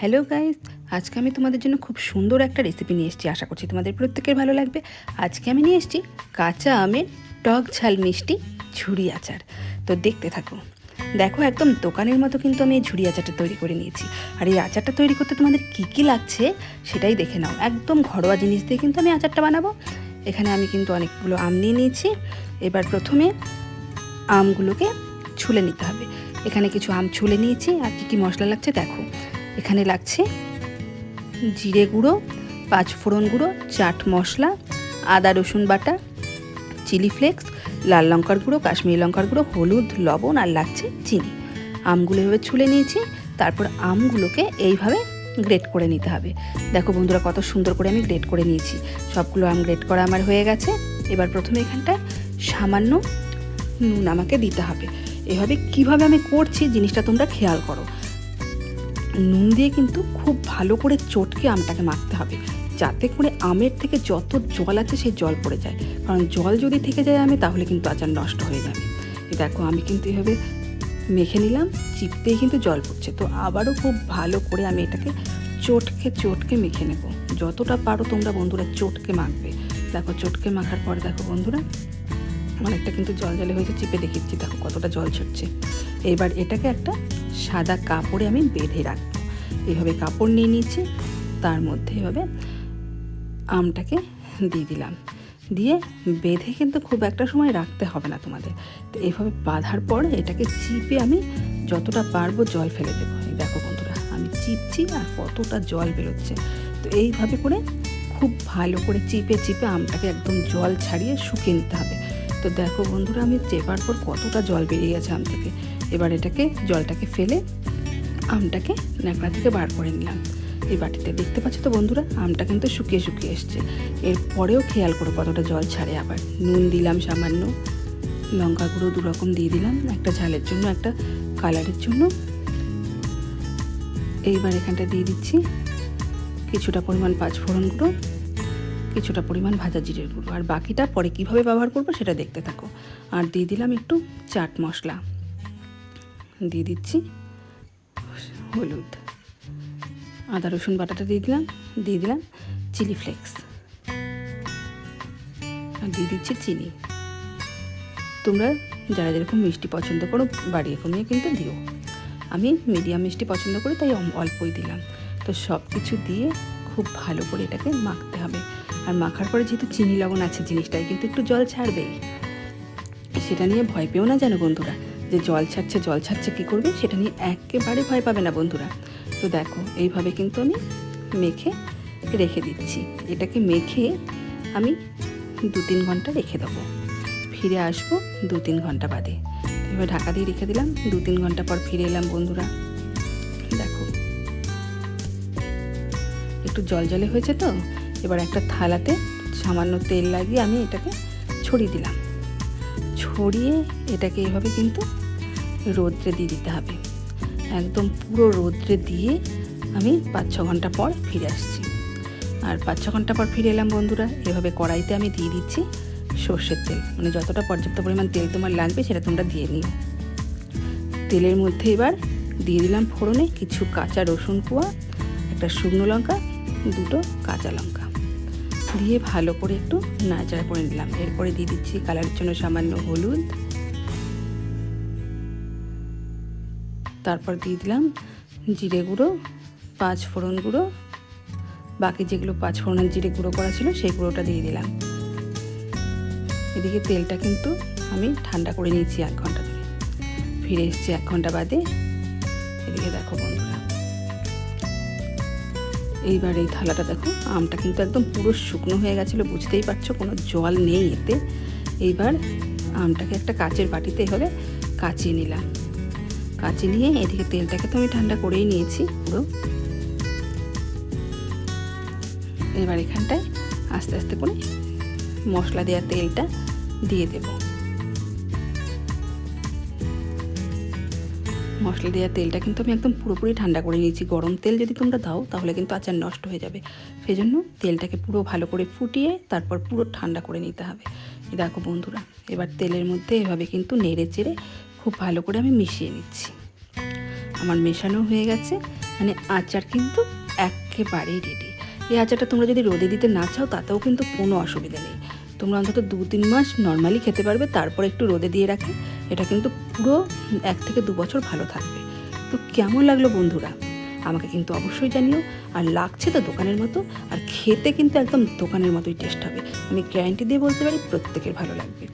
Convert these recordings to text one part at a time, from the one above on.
Hello guys আজকে আমি তোমাদের জন্য খুব সুন্দর একটা রেসিপি নিয়ে এসেছি। আশা করছি তোমাদের প্রত্যেকের ভালো লাগবে। আজকে আমি নিয়ে এসেছি কাঁচা আমের টক ঝাল মিষ্টি ঝুড়ি আচার। তো দেখতে থাকো। দেখো, একদম দোকানের মতো কিন্তু আমি এই ঝুড়ি আচারটা তৈরি করে নিয়েছি। আর এই আচারটা তৈরি করতে তোমাদের কী কী লাগছে সেটাই দেখে নাও। একদম ঘরোয়া জিনিস দিয়ে কিন্তু আমি আচারটা বানাবো। এখানে আমি কিন্তু অনেকগুলো আম নিয়ে নিয়েছি। এবার প্রথমে আমগুলোকে ছুলে নিতে হবে। এখানে কিছু আম ছুলে নিয়েছি। আর কী কী মশলা লাগছে দেখো। এখানে লাগছে জিরে গুঁড়ো, পাঁচ ফোড়ন গুঁড়ো, চাট মশলা, আদা, রসুন বাটা, চিলি ফ্লেক্স, লাল লঙ্কার গুঁড়ো, কাশ্মীরি লঙ্কার গুঁড়ো, হলুদ, লবণ আর লাগছে চিনি। আমগুলো এভাবে ছুলে নিয়েছি, তারপর আমগুলোকে এইভাবে গ্রেট করে নিতে হবে। দেখো বন্ধুরা কত সুন্দর করে আমি গ্রেট করে নিয়েছি। সবগুলো আম গ্রেট করা আমার হয়ে গেছে। এবার প্রথমে এখানটায় সামান্য নুন আমাকে দিতে হবে। এভাবে কীভাবে আমি করছি জিনিসটা তোমরা খেয়াল করো। নুন দিয়ে কিন্তু খুব ভালো করে চটকে আমটাকে মাখতে হবে। যাতে করে আমের থেকে যত জল আছে সেই জল পড়ে যায়। কারণ জল যদি থেকে যায় আমে, তাহলে কিন্তু আচার নষ্ট হয়ে যাবে। দেখো, আমি কিন্তু এভাবে মেখে নিলাম, চিপতেই কিন্তু জল পড়ছে। তো আবারও খুব ভালো করে আমি এটাকে চটকে চটকে মেখে নেব। যতটা পারো তোমরা বন্ধুরা চটকে মাখবে। দেখো, চটকে মাখার পরে দেখো বন্ধুরা, অনেকটা কিন্তু জল জলে হয়েছে, চিপে দেখিচ্ছি। দেখো কতটা জল ছুটছে। এবার এটাকে একটা সাদা কাপড়ে আমি বেঁধে রাখব। এইভাবে কাপড় নিয়ে নিচ্ছে তার মধ্যে এভাবে আমটাকে দিয়ে দিলাম। দিয়ে বেঁধে কিন্তু খুব একটা সময় রাখতে হবে না তোমাদের। তো এইভাবে বাঁধার পর এটাকে চিপে আমি যতটা পারব জল ফেলে দেবো। দেখো বন্ধুরা, আমি চিপছি আর কতটা জল বেরোচ্ছে। তো এইভাবে করে খুব ভালো করে চিপে চিপে আমটাকে একদম জল ছাড়িয়ে শুকিয়ে নিতে হবে। তো দেখো বন্ধুরা, আমি চেপার পর কতটা জল বেরিয়ে গেছে আম থেকে। এবার এটাকে জলটাকে ফেলে আমটাকে ন্যাকড়া থেকে বার করে নিলাম। এই বাটিতে দেখতে পাচ্ছ তো বন্ধুরা, আমটা কিন্তু শুকিয়ে শুকিয়ে এসছে। এরপরেও খেয়াল করো কতটা জল ছাড়ে আবার। নুন দিলাম সামান্য, লঙ্কা গুঁড়ো দু রকম দিয়ে দিলাম, একটা ঝালের জন্য, একটা কালারের জন্য। এইবার এখানটা দিয়ে দিচ্ছি কিছুটা পরিমাণ পাঁচফোড়ন গুঁড়ো, কিছুটা পরিমাণ ভাজা জিরের গুঁড়ো। আর বাকিটা পরে কীভাবে ব্যবহার করব সেটা দেখতে থাকো। আর দিয়ে দিলাম একটু চাট মশলা। দিয়ে দিচ্ছি হলুদ। আদা, রসুন বাটাটা দিয়ে দিলাম দিয়ে দিলাম চিলি ফ্লেক্স। আর দিয়ে দিচ্ছি চিনি। তোমরা যারা যেরকম মিষ্টি পছন্দ করো বাড়িয়ে কমিয়ে কিন্তু দিও। আমি মিডিয়াম মিষ্টি পছন্দ করি, তাই অল্পই দিলাম। তো সব কিছু দিয়ে খুব ভালো করে এটাকে মাখতে হবে। আর মাখার পরে যেহেতু চিনি লবণ আছে জিনিসটাই কিন্তু একটু জল ছাড়বেই। সেটা নিয়ে ভয় পেও না জানো বন্ধুরা। যে জল ছাড়ছে জল ছাড়ছে কী করবে? সেটা নিয়ে একেবারে ভয় পাবে না বন্ধুরা। তো দেখো, এইভাবে কিন্তু আমি মেখে রেখে দিচ্ছি। এটাকে মেখে আমি দু তিন ঘণ্টা রেখে দেবো। ফিরে আসব দু তিন ঘণ্টা বাদে। এবার ঢাকা দিয়ে রেখে দিলাম। দু তিন ঘণ্টা পর ফিরে এলাম বন্ধুরা। দেখো। একটু জল জলে হয়েছে তো? এবার একটা থালাতে সামান্য তেল লাগিয়ে আমি এটাকে ছড়িয়ে দিলাম। ছড়িয়ে এটাকে এভাবে কিন্তু রোদ্রে দিয়ে দিতে হবে। একদম পুরো রোদ্রে দিয়ে আমি পাঁচ ছ ঘণ্টা পর ফিরে আসছি। আর পাঁচ ছ ঘণ্টা পর ফিরে এলাম বন্ধুরা, এভাবে কড়াইতে আমি দিয়ে দিচ্ছি সর্ষের তেল। মানে যতটা পর্যাপ্ত পরিমাণ তেল তোমার লাগবে সেটা তোমরা দিয়ে নিও। তেলের মধ্যে এবার দিয়ে দিলাম ফোড়নে কিছু কাঁচা রসুন কোয়া, একটা শুকনো লঙ্কা, দুটো কাঁচা লঙ্কা। দিয়ে ভালো করে একটু নাড়াচাড়া করে নিলাম। এরপরে দিয়ে দিচ্ছি কালারের জন্য সামান্য হলুদ। তারপর দিয়ে দিলাম জিরে গুঁড়ো, পাঁচ ফোড়ন গুঁড়ো। বাকি যেগুলো পাঁচ ফোড়নের জিরে গুঁড়ো করা ছিল সেই গুঁড়োটা দিয়ে দিলাম। এদিকে তেলটা কিন্তু আমি ঠান্ডা করে নিয়েছি এক ঘণ্টা ধরে। ফিরে এসেছি এক ঘণ্টা বাদে। এদিকে দেখো এইবার এই থালাটা দেখো, আমটা কিন্তু একদম পুরো শুকনো হয়ে গেছিল, বুঝতেই পারছ, কোনো জল নেই এতে। এইবার আমটাকে একটা কাচের বাটিতে হলে কাচিয়ে নিলাম। কাচি নিয়ে এদিকে তেলটাকে তো আমি ঠান্ডা করেই নিয়েছি পুরো। এবার এখানটায় আস্তে আস্তে করে মশলা দেওয়া তেলটা দিয়ে দেব। মশলা দেওয়া তেলটা কিন্তু আমি একদম পুরোপুরি ঠান্ডা করে নিয়েছি। গরম তেল যদি তোমরা দাও, তাহলে কিন্তু আচার নষ্ট হয়ে যাবে। সেই জন্য তেলটাকে পুরো ভালো করে ফুটিয়ে তারপর পুরো ঠান্ডা করে নিতে হবে। দেখো বন্ধুরা, এবার তেলের মধ্যে এভাবে কিন্তু নেড়ে চেড়ে খুব ভালো করে আমি মিশিয়ে নিচ্ছি। আমার মেশানো হয়ে গেছে মানে আচার কিন্তু একেবারেই রেডি এই আচারটা তোমরা যদি রোদে দিতে না চাও, তাতেও কিন্তু কোনো অসুবিধা নেই। তোমরা অন্তত দু তিন মাস নর্মালি খেতে পারবে, তারপর একটু রোদে দিয়ে রাখে। এটা কিন্তু পুরো এক থেকে দু বছর ভালো থাকবে। তো কেমন লাগল বন্ধুরা? আমাকে কিন্তু অবশ্যই জানিও। আর লাগছে তো দোকানের মতো। আর খেতে কিন্তু একদম দোকানের মতোই টেস্ট হবে। আমি গ্যারান্টি দিয়ে বলতে পারি, প্রত্যেকের ভালো লাগবে।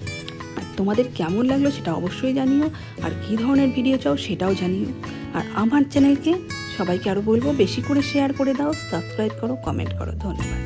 আর তোমাদের কেমন লাগল সেটা অবশ্যই জানিও। আর কী ধরনের ভিডিও চাও সেটাও জানিও। আর আমার চ্যানেলকে সবাইকে আরও বলব, বেশি করে শেয়ার করে দাও সাবস্ক্রাইব করো কমেন্ট করো। ধন্যবাদ।